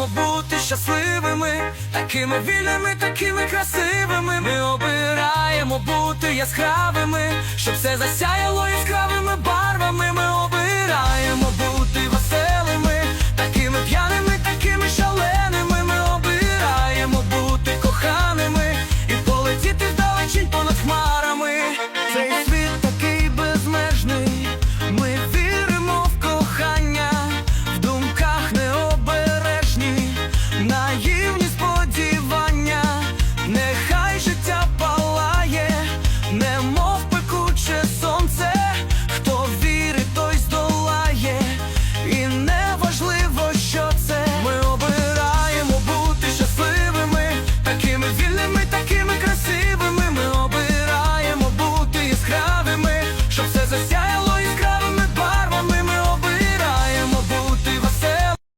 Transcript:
обираємо бути щасливими, такими вільними, такими красивими. Ми обираємо бути яскравими, щоб все засяяло на